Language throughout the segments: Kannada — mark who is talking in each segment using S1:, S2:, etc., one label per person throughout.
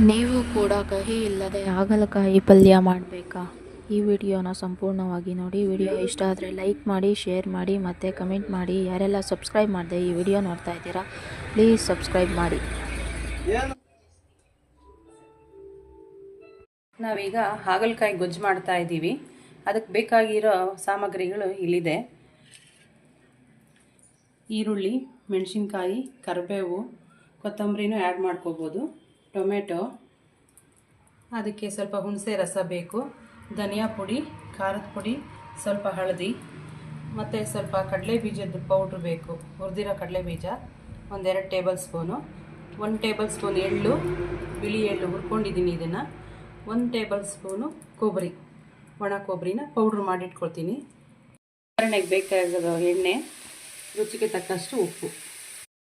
S1: ನೀವು ಕೂಡ ಕಹಿ ಇಲ್ಲದೆ ಹಾಗಲಕಾಯಿ ಪಲ್ಯ ಮಾಡಬೇಕಾ? ಈ ವಿಡಿಯೋನ ಸಂಪೂರ್ಣವಾಗಿ ನೋಡಿ. ವಿಡಿಯೋ ಇಷ್ಟ ಆದರೆ ಲೈಕ್ ಮಾಡಿ, ಶೇರ್ ಮಾಡಿ ಮತ್ತು ಕಮೆಂಟ್ ಮಾಡಿ. ಯಾರೆಲ್ಲ ಸಬ್ಸ್ಕ್ರೈಬ್ ಮಾಡಿದೆ ಈ ವಿಡಿಯೋ ನೋಡ್ತಾ ಇದ್ದೀರಾ, ಪ್ಲೀಸ್ ಸಬ್ಸ್ಕ್ರೈಬ್ ಮಾಡಿ.
S2: ನಾವೀಗ ಹಾಗಲಕಾಯಿ ಗೊಜ್ಜು ಮಾಡ್ತಾ ಇದ್ದೀವಿ. ಅದಕ್ಕೆ ಬೇಕಾಗಿರೋ ಸಾಮಗ್ರಿಗಳು ಇಲ್ಲಿದೆ. ಈರುಳ್ಳಿ, ಮೆಣಸಿನ್ಕಾಯಿ, ಕರಿಬೇವು, ಕೊತ್ತಂಬರಿನೂ ಆ್ಯಡ್ ಮಾಡ್ಕೋಬೋದು. ಟೊಮೆಟೊ. ಅದಕ್ಕೆ ಸ್ವಲ್ಪ ಹುಣಸೆ ರಸ ಬೇಕು. ಧನಿಯಾ ಪುಡಿ, ಖಾರದ ಪುಡಿ, ಸ್ವಲ್ಪ ಹಳದಿ, ಮತ್ತು ಸ್ವಲ್ಪ ಕಡಲೆ ಬೀಜದ ಪೌಡ್ರ್ ಬೇಕು. ಹುರಿದಿರೋ ಕಡಲೆ ಬೀಜ, ಒಂದೆರಡು ಟೇಬಲ್ ಸ್ಪೂನು. ಒಂದು ಟೇಬಲ್ ಸ್ಪೂನ್ ಎಳ್ಳು, ಬಿಳಿ ಎಳ್ಳು ಹುರ್ಕೊಂಡಿದ್ದೀನಿ ಇದನ್ನು. ಒಂದು ಟೇಬಲ್ ಸ್ಪೂನು ಕೊಬ್ಬರಿ. ಒಣ ಕೊಬ್ಬರಿನ ಪೌಡ್ರ್ ಮಾಡಿಟ್ಕೊಳ್ತೀನಿ. ಉದಾಹರಣೆಗೆ ಬೇಕಾಗಿರೋ ಎಣ್ಣೆ, ರುಚಿಗೆ ತಕ್ಕಷ್ಟು ಉಪ್ಪು.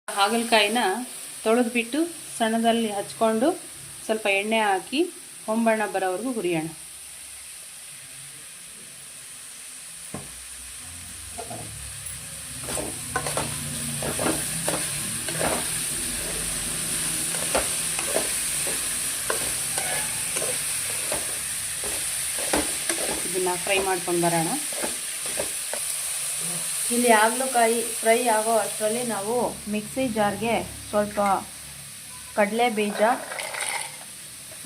S2: ಹಾಗಲಕಾಯಿನ ತೊಳೆದ್ಬಿಟ್ಟು ಸಣ್ಣದಲ್ಲಿ ಹಚ್ಕೊಂಡು ಸ್ವಲ್ಪ ಎಣ್ಣೆ ಹಾಕಿ ಹೊಂಬಣ್ಣ ಬರೋವರೆಗೂ ಹುರಿಯೋಣ. ಇದನ್ನು ಫ್ರೈ ಮಾಡ್ಕೊಂಡು ಬರೋಣ.
S1: ಇಲ್ಲಿ ಹಾಗಲಕಾಯಿ ಫ್ರೈ ಆಗೋ ಅಷ್ಟರಲ್ಲಿ ನಾವು ಮಿಕ್ಸಿ ಜಾರ್ಗೆ ಸ್ವಲ್ಪ ಕಡಲೆ ಬೀಜ,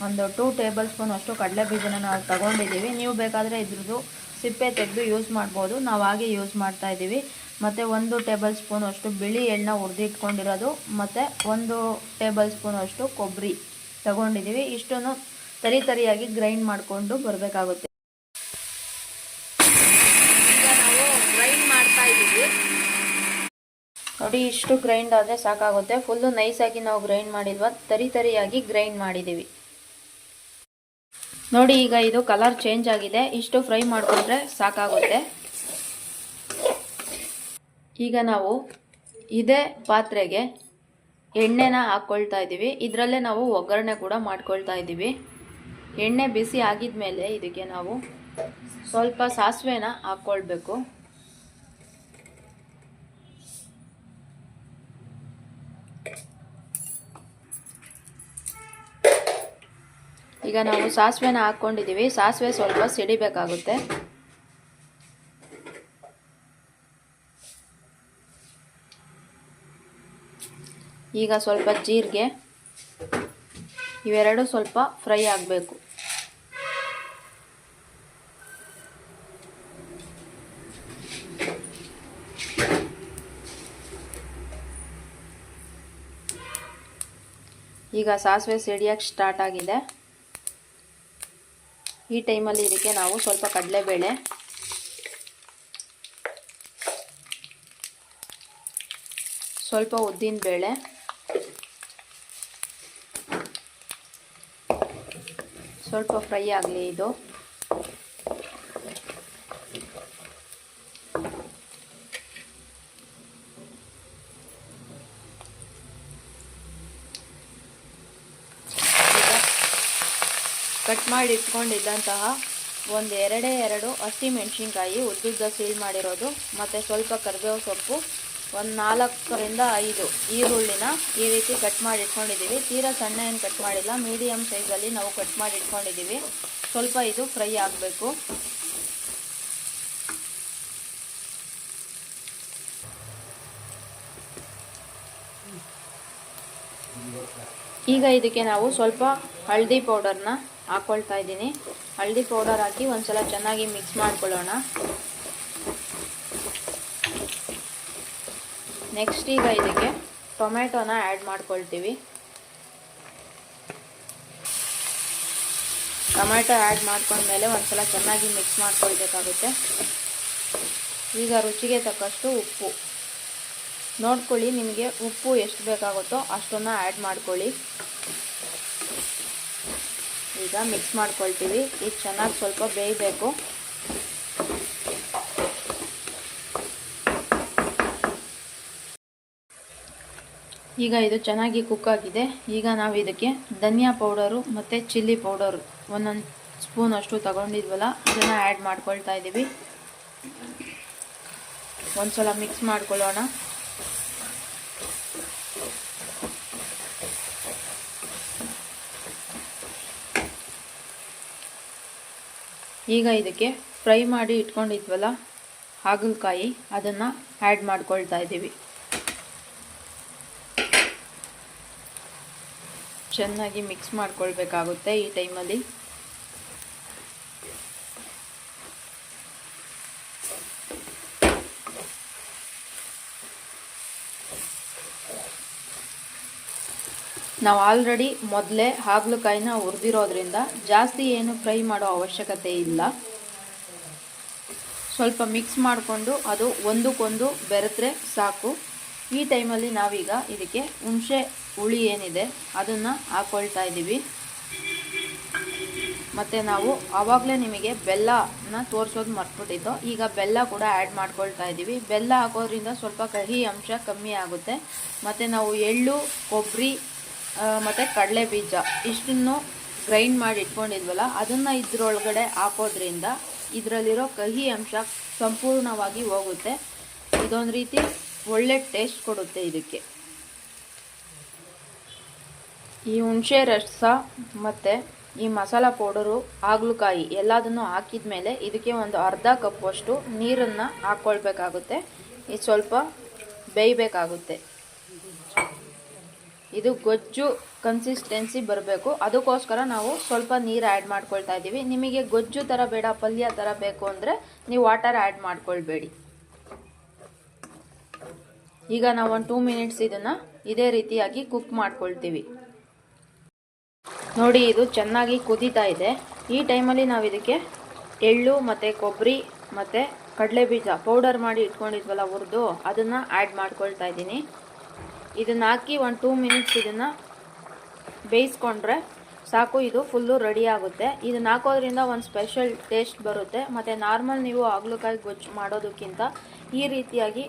S1: ಒಂದು ಟೂ ಟೇಬಲ್ ಸ್ಪೂನ್ ಅಷ್ಟು ಕಡಲೆ ಬೀಜನ ನಾವು ತಗೊಂಡಿದ್ದೀವಿ. ನೀವು ಬೇಕಾದರೆ ಇದ್ರದ್ದು ಸಿಪ್ಪೆ ತೆಗೆದು ಯೂಸ್ ಮಾಡ್ಬೋದು. ನಾವು ಹಾಗೆ ಯೂಸ್ ಮಾಡ್ತಾ ಇದ್ದೀವಿ. ಮತ್ತು ಒಂದು ಟೇಬಲ್ ಸ್ಪೂನ್ ಅಷ್ಟು ಬಿಳಿ ಎಣ್ಣೆ ಹುರಿದಿಟ್ಕೊಂಡಿರೋದು ಮತ್ತು ಒಂದು ಟೇಬಲ್ ಸ್ಪೂನ್ ಅಷ್ಟು ಕೊಬ್ಬರಿ ತಗೊಂಡಿದ್ದೀವಿ. ಇಷ್ಟನ್ನು ತರಿ ತರಿಯಾಗಿ ಗ್ರೈಂಡ್ ಮಾಡಿಕೊಂಡು ಬರಬೇಕಾಗುತ್ತೆ ಈಗ ನಾವು ಗ್ರೈಂಡ್ ಮಾಡ್ತಾ ಇದ್ದೀವಿ ನೋಡಿ, ಇಷ್ಟು ಗ್ರೈಂಡ್ ಆದರೆ ಸಾಕಾಗುತ್ತೆ. ಫುಲ್ಲು ನೈಸಾಗಿ ನಾವು ಗ್ರೈಂಡ್ ಮಾಡಿಲ್ವ? ತರಿ ತರಿಯಾಗಿ ಗ್ರೈಂಡ್ ಮಾಡಿದ್ದೀವಿ ನೋಡಿ, ಈಗ ಇದು ಕಲರ್ ಚೇಂಜ್ ಆಗಿದೆ. ಇಷ್ಟು ಫ್ರೈ ಮಾಡಿಕೊಂಡ್ರೆ ಸಾಕಾಗುತ್ತೆ. ಈಗ ನಾವು ಇದೇ ಪಾತ್ರೆಗೆ ಎಣ್ಣೆನ ಹಾಕ್ಕೊಳ್ತಾ ಇದ್ದೀವಿ ಇದರಲ್ಲೇ ನಾವು ಒಗ್ಗರಣೆ ಕೂಡ ಮಾಡ್ಕೊಳ್ತಾ ಇದ್ದೀವಿ ಎಣ್ಣೆ ಬಿಸಿ ಆಗಿದ ಮೇಲೆ ಇದಕ್ಕೆ ನಾವು ಸ್ವಲ್ಪ ಸಾಸಿವೆನ ಹಾಕ್ಕೊಳ್ಬೇಕು ಈಗ ನಾವು ಸಾಸಿವೆನ ಹಾಕ್ಕೊಂಡಿದ್ದೀವಿ ಸಾಸಿವೆ ಸ್ವಲ್ಪ ಸಿಡಿಬೇಕಾಗುತ್ತೆ. ಈಗ ಸ್ವಲ್ಪ ಜೀರಿಗೆ, ಇವೆರಡು ಸ್ವಲ್ಪ ಫ್ರೈ ಆಗಬೇಕು. ಈಗ ಸಾಸಿವೆ ಸಿಡಿಯೋಕ್ಕೆ ಸ್ಟಾರ್ಟ್ ಆಗಿದೆ. ಈ ಟೈಮಲ್ಲಿ ಇದಕ್ಕೆ ನಾವು ಸ್ವಲ್ಪ ಕಡಲೆಬೇಳೆ. ಸ್ವಲ್ಪ ಉದ್ದಿನ ಬೇಳೆ. ಸ್ವಲ್ಪ ಫ್ರೈ ಆಗಲಿ ಇದು. ಕಟ್ ಮಾಡಿ ಇಟ್ಕೊಂಡಿದ್ದಂತಹ ಒಂದು ಎರಡೇ ಎರಡು ಹಸಿ ಮೆಣಸಿನ್ಕಾಯಿ ಉದ್ದುದ್ದ ಸೀಳ್ ಮಾಡಿರೋದು, ಮತ್ತು ಸ್ವಲ್ಪ ಕರಿಬೇವು ಸೊಪ್ಪು, ಒಂದು ನಾಲ್ಕರಿಂದ ಐದು ಈರುಳ್ಳಿನ ಈ ರೀತಿ ಕಟ್ ಮಾಡಿ ಇಟ್ಕೊಂಡಿದ್ದೀವಿ. ತೀರಾ ಸಣ್ಣ ಏನು ಕಟ್ ಮಾಡಿಲ್ಲ ಮೀಡಿಯಮ್ ಸೈಜಲ್ಲಿ ನಾವು ಕಟ್ ಮಾಡಿ ಇಟ್ಕೊಂಡಿದ್ದೀವಿ. ಸ್ವಲ್ಪ ಇದು ಫ್ರೈ ಆಗಬೇಕು. ಈಗ ಇದಕ್ಕೆ ನಾವು ಸ್ವಲ್ಪ ಹಳದಿ ಪೌಡರ್ನ ಹಾಕ್ಕೊಳ್ತಾ ಇದ್ದೀನಿ. ಹಳದಿ ಪೌಡರ್ ಹಾಕಿ ಒಂದ್ಸಲ ಚೆನ್ನಾಗಿ ಮಿಕ್ಸ್ ಮಾಡ್ಕೊಳ್ಳೋಣ. ನೆಕ್ಸ್ಟ್ ಈಗ ಇದಕ್ಕೆ ಟೊಮೆಟೊನ ಆ್ಯಡ್ ಮಾಡ್ಕೊಳ್ತೀವಿ. ಟೊಮೆಟೊ ಆ್ಯಡ್ ಮಾಡ್ಕೊಂಡ್ಮೇಲೆ ಒಂದ್ಸಲ ಚೆನ್ನಾಗಿ ಮಿಕ್ಸ್ ಮಾಡ್ಕೊಳ್ಬೇಕಾಗುತ್ತೆ. ಈಗ ರುಚಿಗೆ ತಕ್ಕಷ್ಟು ಉಪ್ಪು. ನೋಡ್ಕೊಳ್ಳಿ ನಿಮಗೆ ಉಪ್ಪು ಎಷ್ಟು ಬೇಕಾಗುತ್ತೋ ಅಷ್ಟನ್ನು ಆ್ಯಡ್ ಮಾಡ್ಕೊಳ್ಳಿ. ಈಗ ಮಿಕ್ಸ್ ಮಾಡ್ಕೊಳ್ತೀವಿ. ಇದು ಚೆನ್ನಾಗಿ ಸ್ವಲ್ಪ ಬೇಯಬೇಕು. ಈಗ ಇದು ಚೆನ್ನಾಗಿ ಕುಕ್ ಆಗಿದೆ. ಈಗ ನಾವು ಇದಕ್ಕೆ ಧನಿಯಾ ಪೌಡರು ಮತ್ತು ಚಿಲ್ಲಿ ಪೌಡರು ಒಂದೊಂದು ಸ್ಪೂನ್ ಅಷ್ಟು ತಗೊಂಡಿದ್ವಲ್ಲ, ಅದನ್ನು ಆ್ಯಡ್ ಮಾಡ್ಕೊಳ್ತಾ ಇದ್ದೀವಿ ಒಂದು ಸಲ ಮಿಕ್ಸ್ ಮಾಡ್ಕೊಳ್ಳೋಣ. ಈಗ ಇದಕ್ಕೆ ಫ್ರೈ ಮಾಡಿ ಇಟ್ಕೊಂಡಿದ್ವಲ್ಲ ಹಾಗಲಕಾಯಿ, ಅದನ್ನು ಆ್ಯಡ್ ಮಾಡ್ಕೊಳ್ತಾ ಇದ್ದೀವಿ ಚೆನ್ನಾಗಿ ಮಿಕ್ಸ್ ಮಾಡ್ಕೊಳ್ಬೇಕಾಗುತ್ತೆ ಈ ಟೈಮಲ್ಲಿ ನಾವು ಆಲ್ರೆಡಿ ಮೊದಲೇ ಹಾಗಲಕಾಯಿನ ಹುರಿದಿರೋದ್ರಿಂದ ಜಾಸ್ತಿ ಏನು ಫ್ರೈ ಮಾಡೋ ಅವಶ್ಯಕತೆ ಇಲ್ಲ. ಸ್ವಲ್ಪ ಮಿಕ್ಸ್ ಮಾಡಿಕೊಂಡು ಅದು ಒಂದಕ್ಕೊಂದು ಬೆರೆತ್ರೆ ಸಾಕು. ಈ ಟೈಮಲ್ಲಿ ನಾವೀಗ ಇದಕ್ಕೆ ಹುಣಸೆ ಹುಳಿ ಏನಿದೆ ಅದನ್ನು ಹಾಕ್ಕೊಳ್ತಾ ಇದ್ದೀವಿ ಮತ್ತು ನಾವು ಆವಾಗಲೇ ನಿಮಗೆ ಬೆಲ್ಲನ ತೋರಿಸೋದು ಮರ್ತ್ಬಿಟ್ಟಿತ್ತು. ಈಗ ಬೆಲ್ಲ ಕೂಡ ಆ್ಯಡ್ ಮಾಡ್ಕೊಳ್ತಾ ಇದ್ದೀವಿ ಬೆಲ್ಲ ಹಾಕೋದ್ರಿಂದ ಸ್ವಲ್ಪ ಕಹಿ ಅಂಶ ಕಮ್ಮಿ ಆಗುತ್ತೆ. ಮತ್ತು ನಾವು ಎಳ್ಳು ಕೊಬ್ಬರಿ ಮತ್ತು ಕಡಲೆ ಬೀಜ. ಇಷ್ಟನ್ನು ಗ್ರೈಂಡ್ ಮಾಡಿ ಇಟ್ಕೊಂಡಿದ್ವಲ್ಲ, ಅದನ್ನು ಇದರೊಳಗಡೆ ಹಾಕೋದ್ರಿಂದ ಇದರಲ್ಲಿರೋ ಕಹಿ ಅಂಶ ಸಂಪೂರ್ಣವಾಗಿ ಹೋಗುತ್ತೆ. ಇದೊಂದು ರೀತಿ ಒಳ್ಳೆ ಟೇಸ್ಟ್ ಕೊಡುತ್ತೆ ಇದಕ್ಕೆ. ಈ ಹುಣಸೆ ರಸ ಮತ್ತು ಈ ಮಸಾಲ ಪೌಡರು, ಹಾಗಲಕಾಯಿ ಎಲ್ಲದನ್ನು ಹಾಕಿದ ಮೇಲೆ ಇದಕ್ಕೆ ಒಂದು ಅರ್ಧ ಕಪ್ಪಷ್ಟು ನೀರನ್ನು ಹಾಕ್ಕೊಳ್ಬೇಕಾಗುತ್ತೆ ಇದು ಸ್ವಲ್ಪ ಬೇಯಬೇಕಾಗುತ್ತೆ. ಇದು ಗೊಜ್ಜು ಕನ್ಸಿಸ್ಟೆನ್ಸಿ ಬರಬೇಕು. ಅದಕ್ಕೋಸ್ಕರ ನಾವು ಸ್ವಲ್ಪ ನೀರು ಆ್ಯಡ್ ಮಾಡ್ಕೊಳ್ತಾ ಇದ್ದೀವಿ. ನಿಮಗೆ ಗೊಜ್ಜು ಥರ ಬೇಡ, ಪಲ್ಯ ಥರ ಬೇಕು ಅಂದರೆ ನೀವು ವಾಟರ್ ಆ್ಯಡ್ ಮಾಡ್ಕೊಳ್ಬೇಡಿ. ಈಗ ನಾವು ಒಂದು ಟೂ ಮಿನಿಟ್ಸ್ ಇದನ್ನು ಇದೇ ರೀತಿಯಾಗಿ ಕುಕ್ ಮಾಡ್ಕೊಳ್ತೀವಿ. ನೋಡಿ, ಇದು ಚೆನ್ನಾಗಿ ಕುದೀತಾ ಇದೆ. ಈ ಟೈಮಲ್ಲಿ ನಾವು ಇದಕ್ಕೆ ಎಳ್ಳು ಮತ್ತು ಕೊಬ್ಬರಿ ಮತ್ತು ಕಡಲೆ ಬೀಜ ಪೌಡರ್ ಮಾಡಿ ಇಟ್ಕೊಂಡಿದ್ವಲ್ಲ ಹುರಿದು, ಅದನ್ನು ಆ್ಯಡ್ ಮಾಡ್ಕೊಳ್ತಾ ಇದ್ದೀನಿ. ಇದನ್ನು ಹಾಕಿ ಒಂದು ಟೂ ಮಿನಿಟ್ಸ್ ಇದನ್ನು ಬೇಯಿಸ್ಕೊಂಡ್ರೆ ಸಾಕು, ಇದು ಫುಲ್ಲು ರೆಡಿ ಆಗುತ್ತೆ. ಇದನ್ನ ಹಾಕೋದ್ರಿಂದ ಒಂದು ಸ್ಪೆಷಲ್ ಟೇಸ್ಟ್ ಬರುತ್ತೆ. ಮತ್ತು ನಾರ್ಮಲ್ ನೀವು ಹಾಗಲಕಾಯಿ ಗೊಜ್ಜು ಮಾಡೋದಕ್ಕಿಂತ ಈ ರೀತಿಯಾಗಿ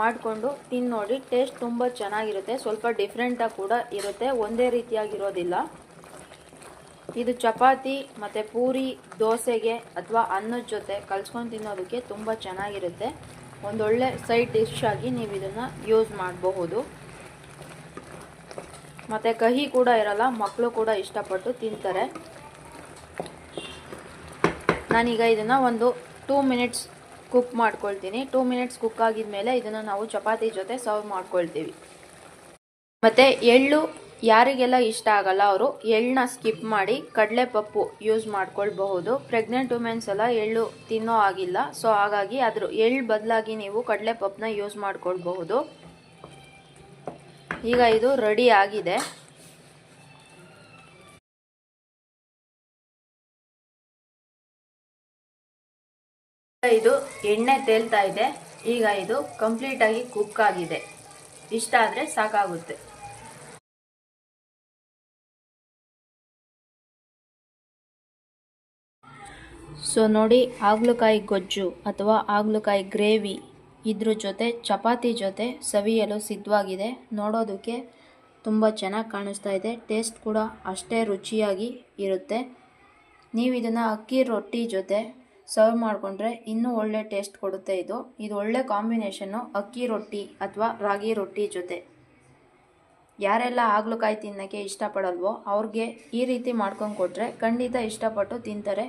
S1: ಮಾಡಿಕೊಂಡು ತಿಂದು ನೋಡಿ ಟೇಸ್ಟ್ ತುಂಬ ಚೆನ್ನಾಗಿರುತ್ತೆ. ಸ್ವಲ್ಪ ಡಿಫ್ರೆಂಟಾಗಿ ಕೂಡ ಇರುತ್ತೆ. ಒಂದೇ ರೀತಿಯಾಗಿರೋದಿಲ್ಲ. ಇದು ಚಪಾತಿ, ಮತ್ತು ಪೂರಿ, ದೋಸೆಗೆ ಅಥವಾ ಅನ್ನದ ಜೊತೆ ಕಲ್ಸ್ಕೊಂಡು ತಿನ್ನೋದಕ್ಕೆ ತುಂಬ ಚೆನ್ನಾಗಿರುತ್ತೆ. ಒಂದೊಳ್ಳೆ ಸೈಡ್ ಡಿಶ್ ಆಗಿ ನೀವು ಇದನ್ನು ಯೂಸ್ ಮಾಡಬಹುದು. ಮತ್ತು ಕಹಿ ಕೂಡ ಇರಲ್ಲ ಮಕ್ಕಳು ಕೂಡ ಇಷ್ಟಪಟ್ಟು ತಿಂತಾರೆ. ನಾನೀಗ ಇದನ್ನು ಒಂದು ಟೂ ಮಿನಿಟ್ಸ್ ಕುಕ್ ಮಾಡ್ಕೊಳ್ತೀನಿ. ಟೂ ಮಿನಿಟ್ಸ್ ಕುಕ್ ಆಗಿದ ಮೇಲೆ ಇದನ್ನು ನಾವು ಚಪಾತಿ ಜೊತೆ ಸರ್ವ್ ಮಾಡ್ಕೊಳ್ತೀವಿ. ಮತ್ತು ಎಳ್ಳು ಯಾರಿಗೆಲ್ಲ ಇಷ್ಟ ಆಗಲ್ಲ ಅವರು ಎಳ್ಳನ್ನ ಸ್ಕಿಪ್ ಮಾಡಿ ಕಡಲೆ ಪಪ್ಪು ಯೂಸ್ ಮಾಡ್ಕೊಳ್ಬಹುದು. ಪ್ರೆಗ್ನೆಂಟ್ ವುಮೆನ್ಸ್ ಎಲ್ಲ ಎಳ್ಳು ತಿನ್ನೋ ಆಗಿಲ್ಲ ಸೊ ಹಾಗಾಗಿ ಅದ್ರ ಎಳ್ಳು ಬದಲಾಗಿ ನೀವು ಕಡಲೆ ಪಪ್ಪನ್ನ ಯೂಸ್ ಮಾಡ್ಕೊಳ್ಬಹುದು. ಈಗ ಇದು ರೆಡಿ ಆಗಿದೆ. ಇದು ಎಣ್ಣೆ ತೇಲ್ತಾ ಇದೆ. ಈಗ ಇದು ಕಂಪ್ಲೀಟ್ ಆಗಿ ಕುಕ್ ಆಗಿದೆ. ಇಷ್ಟ ಆದ್ರೆ ಸಾಕಾಗುತ್ತೆ. ಸೊ ನೋಡಿ ಹಾಗಲಕಾಯಿ ಗೊಜ್ಜು ಅಥವಾ ಹಾಗಲಕಾಯಿ ಗ್ರೇವಿ ಇದ್ರ ಜೊತೆ ಚಪಾತಿ ಜೊತೆ ಸವಿಯಲು ಸಿದ್ಧವಾಗಿದೆ. ನೋಡೋದಕ್ಕೆ ತುಂಬ ಚೆನ್ನಾಗಿ ಕಾಣಿಸ್ತಾ ಇದೆ. ಟೇಸ್ಟ್ ಕೂಡ ಅಷ್ಟೇ ರುಚಿಯಾಗಿ ಇರುತ್ತೆ. ನೀವು ಇದನ್ನು ಅಕ್ಕಿ ರೊಟ್ಟಿ ಜೊತೆ ಸರ್ವ್ ಮಾಡಿಕೊಂಡ್ರೆ ಇನ್ನೂ ಒಳ್ಳೆ ಟೇಸ್ಟ್ ಕೊಡುತ್ತೆ ಇದು. ಇದು ಒಳ್ಳೆ ಕಾಂಬಿನೇಷನ್ನು ಅಕ್ಕಿ ರೊಟ್ಟಿ ಅಥವಾ ರಾಗಿ ರೊಟ್ಟಿ ಜೊತೆ. ಯಾರೆಲ್ಲ ಹಾಗಲಕಾಯಿ ತಿನ್ನೋಕ್ಕೆ ಇಷ್ಟಪಡಲ್ವೋ ಅವ್ರಿಗೆ ಈ ರೀತಿ ಮಾಡ್ಕೊಂಡು ಕೊಟ್ಟರೆ ಖಂಡಿತ ಇಷ್ಟಪಟ್ಟು ತಿಂತಾರೆ.